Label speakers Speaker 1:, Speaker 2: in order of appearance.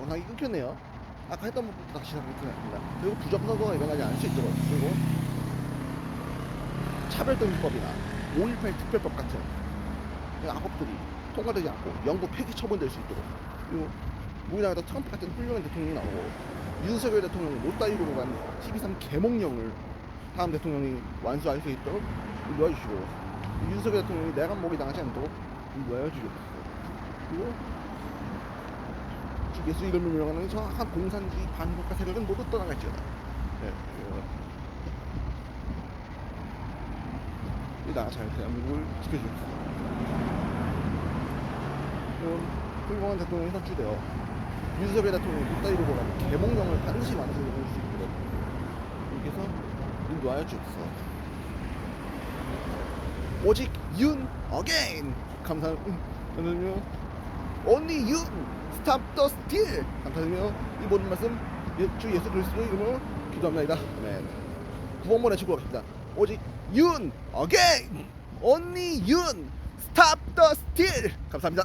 Speaker 1: 영상이 끊겼네요. 아까 했던 것부터 다시 시작하겠습니다. 그리고 부정선거가 일어나지 않을 수 있도록 그리고 차별등기법이나 5.18 특별법 같은 이런 악법들이 통과되지 않고 영구 폐기 처분될 수 있도록 그리고 우리나라에서 트럼프 같은 훌륭한 대통령이 나오고 윤석열 대통령이 노따위로 간 12.3 개몽령을 다음 대통령이 완수할 수 있도록 도와주시고 윤석열 대통령이 내간 목이 당하지 않도록 도와주시고 그리고 이름을 명하는 정확한 공산주의 반국가 세력은 모두 떠나갈지어다. 네, 그, 이 나라 잘 대한민국을 지켜주십시오. 그럼 훌륭한 대통령이 선출되어 윤석열 대통령이 국가이로 가는 개몽령을 반드시 완수해 줄수 있도록 이렇게 해서 인도하여 주옵소서. 오직 윤 어게인 감사합니다. 감사드리며 only 윤 스탑 더 스틸 감사드리며 이 모든 말씀 예- 주 예수 그리스도의 이름으로 기도합니다. 아멘. 구원문의 축구가 니다 오직 윤 어게인 only 윤 스탑 더 스틸 감사합니다.